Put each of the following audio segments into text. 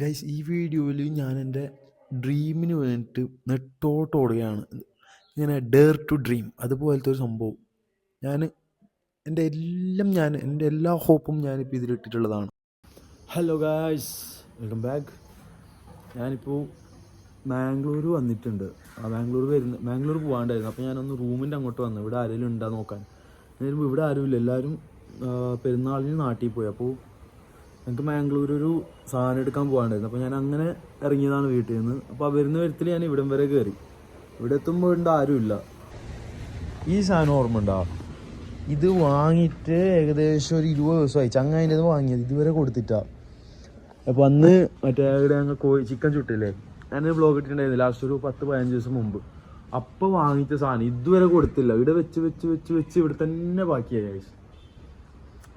Guys ഈ വീഡിയോയിൽ ഞാൻ എന്റെ ഡ്രീമിന് വേണ്ടിയിട്ട് നെട്ടോട്ടോടുകയാണ് ഇങ്ങനെ ഡെയർ ടു ഡ്രീം അതുപോലത്തെ ഒരു സംഭവം. ഞാൻ എന്റെ എല്ലാം ഞാൻ എന്റെ എല്ലാ ഹോപ്പും ഞാനിപ്പോൾ ഇതിലിട്ടിട്ടുള്ളതാണ്. ഹലോ ഗായ്സ് വെൽക്കം ബാക്ക് ഞാനിപ്പോൾ മാംഗ്ലൂർ വന്നിട്ടുണ്ട്. ആ മാംഗ്ലൂർ വരുന്ന മാംഗ്ലൂർ പോകാണ്ടായിരുന്നു അപ്പോൾ ഞാനൊന്ന് റൂമിന്റെ അങ്ങോട്ട് വന്നു. ഇവിടെ ആരെങ്കിലും ഉണ്ടോ നോക്കാൻ. ഇവിടെ ആരുമില്ല. എല്ലാവരും പെരുന്നാളിന് നാട്ടിൽ പോയി. അപ്പോൾ എനിക്ക് മാംഗ്ലൂർ ഒരു സാധനം എടുക്കാൻ പോകാണ്ടായിരുന്നു അപ്പോൾ ഞാൻ അങ്ങനെ ഇറങ്ങിയതാണ് വീട്ടിൽ നിന്ന്. അപ്പോൾ ആ വരുന്ന വരത്തിൽ ഞാൻ ഇവിടം വരെ കയറി ഇവിടെ എത്തുമ്പോൾ ഉണ്ട് ആരുമില്ല ഈ സാധനം ഓർമ്മ ഉണ്ടോ ഇത് വാങ്ങിയിട്ട് ഏകദേശം ഒരു ഇരുപത് ദിവസമായി. ചങ്ങായിന്റെ വാങ്ങിയത്. ഇതുവരെ കൊടുത്തിട്ടാ. അപ്പോൾ അന്ന് മറ്റേ ഇവിടെ ഞങ്ങൾ കോഴി ചിക്കൻ ചുട്ടില്ലേ? ഞാൻ ബ്ലോഗ് ഇട്ടിട്ടുണ്ടായിരുന്നു. ലാസ്റ്റ് ഒരു പത്ത് പതിനഞ്ച് ദിവസം മുമ്പ്. അപ്പോൾ വാങ്ങിച്ച സാധനം ഇതുവരെ കൊടുത്തില്ല. ഇവിടെ വെച്ച് വെച്ച് വെച്ച് വെച്ച് ഇവിടെ തന്നെ ബാക്കിയായി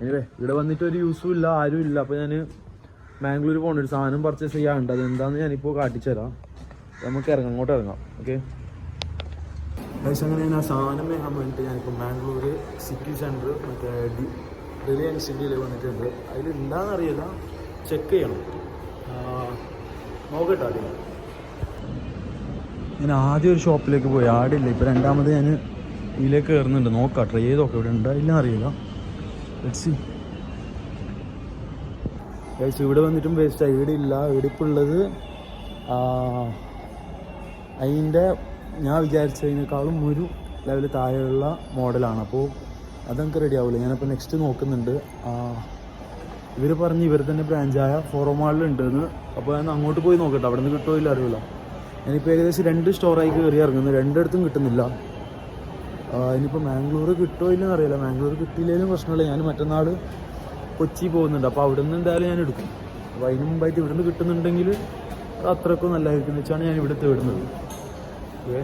എനിവേ ഇവിടെ വന്നിട്ട് ഒരു യൂസും ഇല്ല ആരും ഇല്ല. അപ്പോൾ ഞാൻ മാംഗ്ലൂർ പോകേണ്ട ഒരു സാധനം പർച്ചേസ് ചെയ്യാനുണ്ട്. അത് എന്താണെന്ന് ഞാനിപ്പോൾ കാട്ടിച്ചുതരാം നമുക്ക് ഇറങ്ങാം അങ്ങോട്ട് ഇറങ്ങാം. ഓക്കെ പക്ഷേ അങ്ങനെ ഞാൻ ആ സാധനം വാങ്ങാൻ വേണ്ടിയിട്ട് ഞാനിപ്പോൾ മാംഗ്ലൂർ സിറ്റി സെന്റർ മറ്റേ ഡി റിലയൻസ് സിറ്റിയിൽ വന്നിട്ടുണ്ട്. അതിൽ അറിയില്ല. ചെക്ക് ചെയ്യണം. നോക്കട്ടോ ആദ്യം. ഞാൻ ആദ്യം ഒരു ഷോപ്പിലേക്ക് പോയി. ആടില്ല. ഇപ്പോൾ രണ്ടാമത് ഞാൻ ഇതിലേക്ക് കയറുന്നുണ്ട്. നോക്കാം ട്രൈ ചെയ്ത് നോക്കാം ഇവിടെ ഉണ്ടായില്ല അറിയില്ല. ഗൈസ് ഇവിടെ വന്നിട്ടും വേസ്റ്റ് ആയി ഇവിടെ ഇല്ല. ഇവിടെ ഇപ്പോൾ ഉള്ളത് അതിന്റെ ഞാൻ വിചാരിച്ചതിനേക്കാളും ഒരു ലെവൽ താഴെയുള്ള മോഡലാണ് അപ്പോൾ അതെനിക്ക് റെഡി ആവില്ല ഞാനപ്പോൾ നെക്സ്റ്റ് നോക്കുന്നുണ്ട്. ഇവർ പറഞ്ഞ് ഇവർ തന്നെ ബ്രാഞ്ചായ ഫോറോ മാളിലുണ്ടെന്ന് അപ്പോൾ ഞാൻ അങ്ങോട്ട് പോയി നോക്കട്ടെ. അവിടെ നിന്ന് കിട്ടുമോ ഇല്ല അറിയില്ല. ഞാനിപ്പോൾ ഏകദേശം രണ്ട് സ്റ്റോറായി കയറി ഇറങ്ങുന്നു. രണ്ടിടത്തും കിട്ടുന്നില്ല. ഇനിയിപ്പോൾ മാംഗ്ലൂർ കിട്ടുമോ ഇല്ലെന്ന് അറിയില്ല. മാംഗ്ലൂർ കിട്ടിയില്ലെങ്കിലും പ്രശ്നമില്ല. ഞാൻ മറ്റന്നാൾ കൊച്ചി പോകുന്നുണ്ട്. അപ്പോൾ അവിടെ നിന്ന് എന്തായാലും ഞാൻ എടുക്കും. അപ്പോൾ അതിന് മുമ്പായിട്ട് ഇവിടെ നിന്ന് കിട്ടുന്നുണ്ടെങ്കിൽ അത് അത്രയ്ക്കും നല്ലതായിരിക്കും. വെച്ചാണ് ഞാൻ ഇവിടെ തേടുന്നത് ഓക്കേ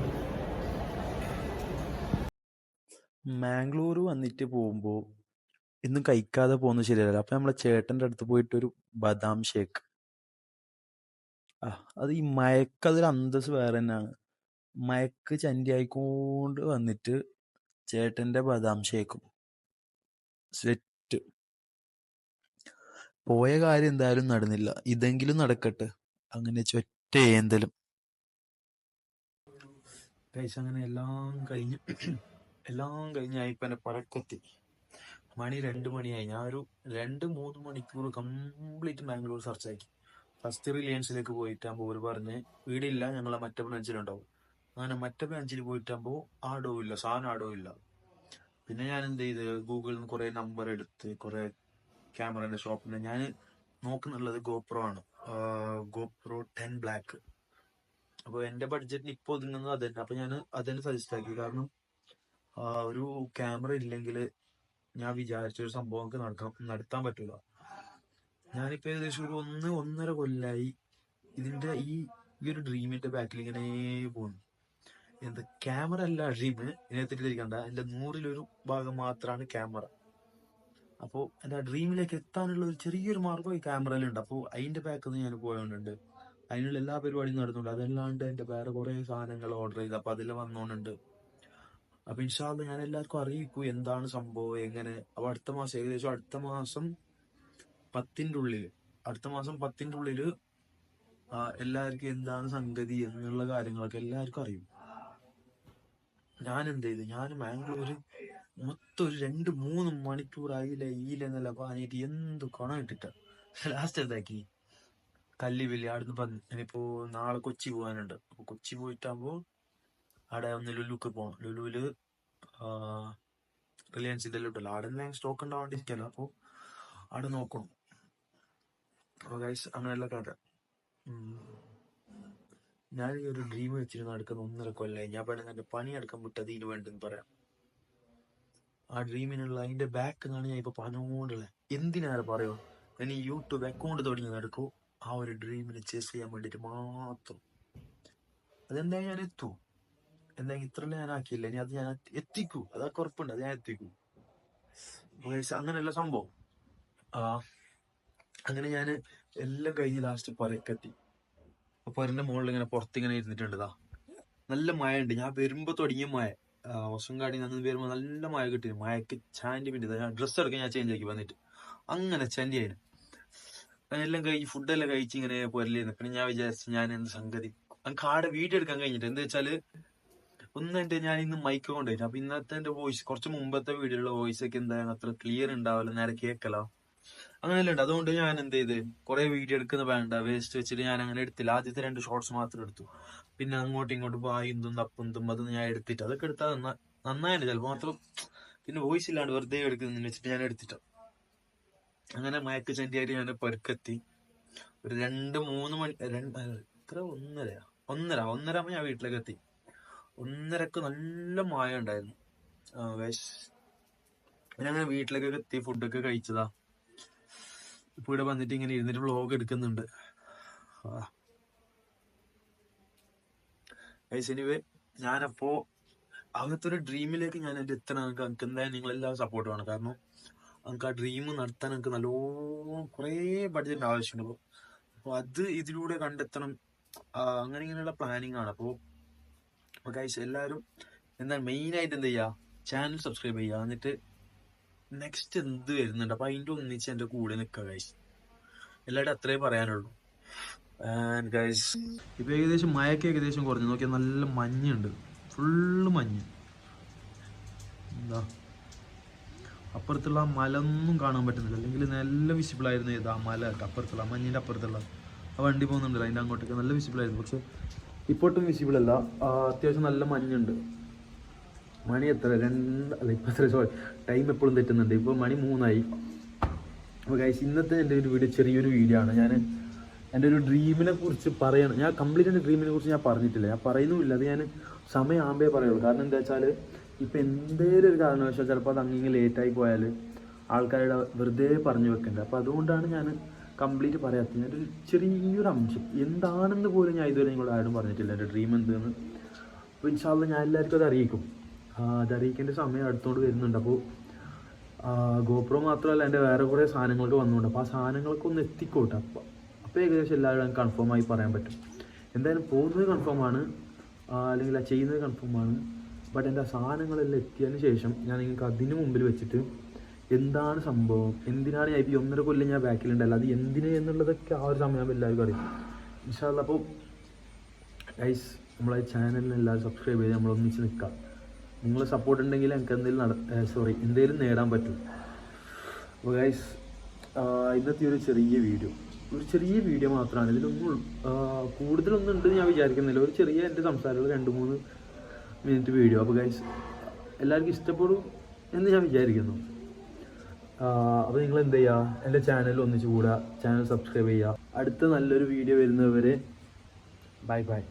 മാംഗ്ലൂർ വന്നിട്ട് പോകുമ്പോൾ ഇന്നും കഴിക്കാതെ പോകുന്നത് ശരിയല്ല അപ്പം നമ്മളെ ചേട്ടന്റെ അടുത്ത് പോയിട്ട് ഒരു ബദാം ഷേക്ക്. ആ അത് ഈ മയക്ക് അതൊരു അന്തസ് വേറെ തന്നെയാണ്. മയക്ക് ചന്തിയായിക്കൊണ്ട് വന്നിട്ട് ചേട്ടന്റെ ബദാം ഷേക്കും സെറ്റ് പോയ കാര്യം എന്തായാലും നടന്നില്ല. ഇതെങ്കിലും നടക്കട്ടെ. അങ്ങനെ ചൊറ്റ ഏന്തലും. പൈസ അങ്ങനെ എല്ലാം കഴിഞ്ഞ് എല്ലാം കഴിഞ്ഞായി ഇപ്പം എന്റെ പടക്കെത്തി. മണി രണ്ട് മണിയായി. ഞാൻ ഒരു രണ്ട് മൂന്ന് മണിക്കൂർ കംപ്ലീറ്റ് ബാംഗ്ലൂർ സെർച്ച് ആക്കി. ഫസ്റ്റ് റിലയൻസിലേക്ക് പോയിട്ടാകുമ്പോൾ ഒരു പറഞ്ഞ് വീടില്ല ഞങ്ങളെ മറ്റേ ബ്രാഞ്ചിലുണ്ടാവും അങ്ങനെ മറ്റേ ബ്രാഞ്ചിൽ പോയിട്ടാകുമ്പോൾ ആടോ ഇല്ല സാധനം ആടോ ഇല്ല. പിന്നെ ഞാൻ എന്ത് ചെയ്ത് ഗൂഗിളിൽ നിന്ന് കുറേ നമ്പർ എടുത്ത് കുറേ ക്യാമറേന്റെ ഷോപ്പിൽ ഞാൻ നോക്കുന്നുള്ളത് ഗോപ്രോ ആണ്. ഗോപ്രോ ടെൻ ബ്ലാക്ക് അപ്പോൾ എന്റെ ബഡ്ജറ്റിന് ഇപ്പോൾ ഒതുങ്ങുന്നത് അത് തന്നെ അപ്പോൾ ഞാൻ അതന്നെ സജസ്റ്റ് ആക്കി. കാരണം ഒരു ക്യാമറ ഇല്ലെങ്കിൽ ഞാൻ വിചാരിച്ച ഒരു സംഭവം എനിക്ക് നടക്കാൻ നടത്താൻ പറ്റില്ല ഞാനിപ്പോ ഏകദേശം ഒരു ഒന്ന് ഒന്നര കൊല്ലായി ഇതിന്റെ ഈ ഈ ഒരു ഡ്രീമിന്റെ ബാക്കിൽ ഇങ്ങനെ പോകുന്നു എന്ത് ക്യാമറ അല്ല ഡ്രീം ഇതിനെ തെറ്റിദ്ധരിക്കണ്ട എന്റെ നൂറിലൊരു ഭാഗം മാത്രമാണ് ക്യാമറ. അപ്പോ എന്റെ ആ ഡ്രീമിലേക്ക് എത്താനുള്ള ഒരു ചെറിയൊരു മാർഗം ഈ ക്യാമറയിലുണ്ട്. അപ്പോൾ അതിന്റെ ബാക്കിൽ നിന്ന് ഞാൻ പോയോണ്ടുണ്ട് അതിനുള്ള എല്ലാ പരിപാടിയും നടന്നുണ്ട് അതല്ലാണ്ട് എന്റെ വേറെ കുറേ സാധനങ്ങൾ ഓർഡർ ചെയ്ത് അപ്പോൾ അതിൽ വന്നോണ്ടുണ്ട് അപ്പൊ ഇൻഷാല്ല ഞാൻ എല്ലാവർക്കും അറിയിക്കൂ എന്താണ് സംഭവം എങ്ങനെ. അപ്പൊ അടുത്ത മാസം ഏകദേശം അടുത്ത മാസം പത്തിന്റെ ഉള്ളിൽ അടുത്ത മാസം പത്തിന്റെ ഉള്ളിൽ ആ, എല്ലാവർക്കും എന്താണ് സംഗതി എന്നുള്ള കാര്യങ്ങളൊക്കെ എല്ലാവർക്കും അറിയും. ഞാൻ എന്ത് ചെയ്തു ഞാൻ മാംഗ്ലൂര് മൊത്തം ഒരു രണ്ട് മൂന്ന് മണിക്കൂർ മണിക്കൂറായില്ല ഈലെന്നല്ല പറഞ്ഞിട്ട് എന്ത് കൊണ ഇട്ടിട്ട. ലാസ്റ്റ് എന്താക്കി കല്ലി വലി അവിടുന്ന് പറഞ്ഞു ഇനിയിപ്പോ നാളെ കൊച്ചി പോകാനുണ്ട് അപ്പൊ കൊച്ചി പോയിട്ടാകുമ്പോ അവിടെ ഒന്ന് ലുലുക്ക് പോകണം ലുലുവിൽ റിലയൻസിന്റെ ഉണ്ടല്ലോ. അവിടെ നിന്ന് സ്റ്റോക്ക് ഉണ്ടാവാണ്ടിരിക്കല്ലോ. അപ്പൊ അവിടെ നോക്കണം. അങ്ങനെയുള്ള കഥ. ഞാൻ ഈ ഒരു ഡ്രീം വെച്ചിരുന്നു അടുക്കുന്ന ഒന്നര കൊല്ലായി. ഞാൻ വേണമെങ്കിൽ എന്റെ പണി അടക്കം വിട്ടത് ഇതിന് വേണ്ടെന്ന് പറയാം. ആ ഡ്രീമിനുള്ള അതിന്റെ ബാക്ക് എന്നാണ് ഞാൻ ഇപ്പൊ പറഞ്ഞുകൊണ്ടുള്ളത്. എന്തിനാണ് പറയോ ഞാൻ ഈ യൂട്യൂബ് അക്കൗണ്ട് തുടങ്ങി നടക്കൂ. ആ ഒരു ഡ്രീമിനെ ചേസ് ചെയ്യാൻ വേണ്ടിട്ട് മാത്രം. അതെന്തായാലും ഞാൻ എത്തൂ. എന്തായാലും ഇത്രയും ഞാൻ ആക്കിയില്ല. ഇനി അത് ഞാൻ എത്തിക്കൂ. അതാ കുറപ്പുണ്ട് അത് ഞാൻ എത്തിക്കൂ. അങ്ങനെയല്ല സംഭവം. ആ അങ്ങനെ ഞാൻ എല്ലാം കഴിഞ്ഞ് ലാസ്റ്റ് പരക്കെത്തി. അപ്പൊ അതിന്റെ മുകളിൽ ഇങ്ങനെ പുറത്തിങ്ങനെ ഇരുന്നിട്ടുണ്ട് നല്ല മഴ ഉണ്ട് ഞാൻ വരുമ്പോ തുടങ്ങിയ മഴ. വസങ്കാടി നിന്ന് വരുമ്പോ നല്ല മഴ കിട്ടി മഴയ്ക്ക് ചാൻഡി പിന്നെ ഞാൻ ഡ്രസ്സ് എടുക്കാൻ ഞാൻ ചേഞ്ച് ആക്കി വന്നിട്ട്. അങ്ങനെ ചാൻഡി ആയിരുന്നു എല്ലാം കഴിച്ച് ഫുഡെല്ലാം കഴിച്ച് ഇങ്ങനെ പൊരലിരുന്നു പിന്നെ ഞാൻ വിചാരിച്ചു ഞാൻ എന്ത് സംഗതി? എനിക്ക് ആടെ വീഡിയോ എടുക്കാൻ കഴിഞ്ഞിട്ട്. എന്താ വെച്ചാൽ ഒന്ന് എന്റെ ഞാൻ ഇന്ന് മൈക്ക് കൊണ്ടുപോയി അപ്പൊ ഇന്നത്തെ എന്റെ വോയിസ് കുറച്ച് മുമ്പത്തെ വീഡിയോയിലുള്ള വോയിസ് ഒക്കെ എന്തായാലും അത്ര ക്ലിയർ ഉണ്ടാവില്ല. നേരെ കേക്കലോ. അങ്ങനെയല്ല ഉണ്ട് അതുകൊണ്ട് ഞാൻ എന്ത് ചെയ്ത് കുറെ വീഡിയോ എടുക്കുന്ന വേണ്ട വേസ്റ്റ് വെച്ചിട്ട് ഞാൻ അങ്ങനെ എടുത്തില്ല. ആദ്യത്തെ രണ്ട് ഷോർട്സ് മാത്രം എടുത്തു. പിന്നെ അങ്ങോട്ടും ഇങ്ങോട്ടും വായുന്തും തപ്പുന്തും അതൊന്നും ഞാൻ എടുത്തിട്ട് അതൊക്കെ എടുത്താൽ നന്നാ നന്നായിട്ട് ചിലപ്പോൾ മാത്രം പിന്നെ വോയിസ് ഇല്ലാണ്ട് വെറുതെ എടുക്കുന്നതിന് വെച്ചിട്ട് ഞാൻ എടുത്തിട്ട. അങ്ങനെ മയക്ക് ചെണ്ടിയായിട്ട് ഞാൻ പെരുക്കെത്തി. ഒരു രണ്ട് മൂന്ന് മണി രണ്ട് എത്ര? ഒന്നര. ഒന്നര. ഒന്നര ആകുമ്പോൾ ഞാൻ വീട്ടിലേക്ക് എത്തി ഒന്നരക്ക് നല്ല മായ ഉണ്ടായിരുന്നു വേഷ്. പിന്നെ അങ്ങനെ വീട്ടിലേക്കൊക്കെ എത്തി. ഫുഡൊക്കെ കഴിച്ചതാ. ഇപ്പൊ ഇവിടെ വന്നിട്ട് ഇങ്ങനെ ഇരുന്നിട്ട് വ്ളോഗ് എടുക്കുന്നുണ്ട്. എനിവേ ഞാനപ്പോ അങ്ങനത്തെ ഒരു ഡ്രീമിലേക്ക് ഞാൻ എന്റെ എത്തണം. എനിക്ക് എനിക്ക് എന്തായാലും നിങ്ങളെല്ലാവരും സപ്പോർട്ട് വേണം. കാരണം നമുക്ക് ആ ഡ്രീം നടത്താൻ എനിക്ക് നല്ലോണം കുറേ ബഡ്ജറ്റ് ആവശ്യമുണ്ട്. അപ്പോൾ അപ്പോൾ അത് ഇതിലൂടെ കണ്ടെത്തണം. അങ്ങനെ ഇങ്ങനെയുള്ള പ്ലാനിങ് ആണ്. അപ്പോൾ അപ്പോൾ എല്ലാവരും എന്താ മെയിനായിട്ട് എന്ത് ചെയ്യുക ചാനൽ സബ്സ്ക്രൈബ് ചെയ്യുക. എന്നിട്ട് നെക്സ്റ്റ് എന്ത് വരുന്നുണ്ട്? അപ്പൊ അതിന്റെ ഒന്നിച്ച് എന്റെ കൂടെ നിൽക്കുക ഗൈസ് എല്ലാവരും അത്രേ പറയാനുള്ളൂ. ഗൈസ് ഇപ്പൊ ഏകദേശം മഴയൊക്കെ ഏകദേശം കുറഞ്ഞു. നോക്കിയാൽ നല്ല മഞ്ഞുണ്ട്. ഫുള്ള് മഞ്ഞ്. എന്താ? അപ്പുറത്തുള്ള ആ മല ഒന്നും കാണാൻ പറ്റുന്നില്ല. അല്ലെങ്കിൽ നല്ല വിസിബിൾ ആയിരുന്നു ഏതാ ആ മല അപ്പുറത്തുള്ള മഞ്ഞിന്റെ അപ്പുറത്തുള്ള. ആ വണ്ടി പോകുന്നുണ്ടല്ലോ അതിന്റെ അങ്ങോട്ടേക്ക്. നല്ല വിസിബിൾ ആയിരുന്നു. പക്ഷെ ഇപ്പോട്ടും വിസിബിൾ അല്ല. അത്യാവശ്യം നല്ല മഞ്ഞുണ്ട്. മണി എത്ര? രണ്ട് അല്ല ഇപ്പം സോറി ടൈം എപ്പോഴും തെറ്റുന്നുണ്ട്. ഇപ്പോൾ മണി മൂന്നായി. അപ്പോൾ കഴിച്ച് ഇന്നത്തെ എന്റെ ഒരു വീഡിയോ ചെറിയൊരു വീഡിയോ ആണ്. ഞാൻ എന്റെ ഒരു ഡ്രീമിനെ കുറിച്ച് പറയണം. ഞാൻ കംപ്ലീറ്റ് എന്റെ ഡ്രീമിനെ കുറിച്ച് ഞാൻ പറഞ്ഞിട്ടില്ല. ഞാൻ പറയുന്നുമില്ല. അത് ഞാൻ സമയമാകുമ്പേ പറയുള്ളൂ. കാരണം എന്താ വെച്ചാൽ ഇപ്പം എന്തേലും ഒരു കാരണവശാൽ ചിലപ്പോൾ അത് അങ്ങിങ്ങനെ ലേറ്റായി പോയാൽ ആൾക്കാരുടെ വെറുതെ പറഞ്ഞു വെക്കേണ്ടത് അപ്പോൾ അതുകൊണ്ടാണ് ഞാൻ കംപ്ലീറ്റ് പറയാത്തത്. ഒരു ചെറിയൊരു അംശം. എന്താണെന്ന് പോലും ഞാൻ ഇതുവരെ നിങ്ങളോട് ആരും പറഞ്ഞിട്ടില്ല. എന്റെ ഡ്രീം എന്തെന്ന്. അപ്പോൾ ഇൻഷാല്ല ഞാൻ എല്ലാവർക്കും അത് അറിയിക്കും. അറിയിക്കേണ്ട സമയം അടുത്തോണ്ട് വരുന്നുണ്ട്. അപ്പോൾ ഗോപ്രോ മാത്രമല്ല എന്റെ വേറെ കുറേ സാധനങ്ങളൊക്കെ വന്നുകൊണ്ട് അപ്പോൾ ആ സാധനങ്ങളൊക്കെ ഒന്ന് എത്തിക്കോട്ടെ അപ്പോൾ അപ്പോൾ ഏകദേശം എല്ലാവരും കൺഫേം ആയി പറയാൻ പറ്റും. എന്തായാലും പോകുന്നത് കൺഫേം ആണ്. അല്ലെങ്കിൽ ആ ചെയ്യുന്നത് കൺഫേം ആണ്. ബട്ട് എന്റെ സാധനങ്ങളെല്ലാം എത്തിയതിന് ശേഷം ഞാൻ നിങ്ങൾക്ക് അതിന് മുമ്പിൽ വെച്ചിട്ട് എന്താണ് സംഭവം? എന്തിനാണ് ഞാൻ ഈ ഒന്നര കൊല്ലം ഞാൻ ബാക്കിലുണ്ടല്ലോ അത് എന്തിന് എന്നുള്ളതൊക്കെ ആ ഒരു സമയം എല്ലാവർക്കും അറിയാം. ഇൻഷാല്ല അപ്പോൾ ഗൈസ് നമ്മളെ ചാനലിന് എല്ലാവരും സബ്സ്ക്രൈബ് ചെയ്ത് നമ്മൾ ഒന്നിച്ച് നിൽക്കാം. നിങ്ങളെ സപ്പോർട്ട് ഉണ്ടെങ്കിൽ എനിക്ക് എന്തെങ്കിലും നട സോറി എന്തെങ്കിലും നേടാൻ പറ്റും. അപ്പോൾ ഗൈസ് ഇന്നത്തെ ഒരു ചെറിയ വീഡിയോ ഒരു ചെറിയ വീഡിയോ മാത്രമാണ്. ഇതിലൊന്നും കൂടുതലൊന്നും ഉണ്ട് ഞാൻ വിചാരിക്കുന്നില്ല. ഒരു ചെറിയ എന്റെ സംസാരമുള്ള രണ്ട് മൂന്ന് മിനിറ്റ് വീഡിയോ അപ്പോൾ ഗൈസ് എല്ലാവർക്കും ഇഷ്ടപ്പെടും എന്ന് ഞാൻ വിചാരിക്കുന്നു. അപ്പോൾ നിങ്ങൾ എന്ത് ചെയ്യുക എന്റെ ചാനൽ ഒന്നിച്ച് കൂടുക ചാനൽ സബ്സ്ക്രൈബ് ചെയ്യുക അടുത്ത നല്ലൊരു വീഡിയോ വരുന്നവരെ ബൈ ബൈ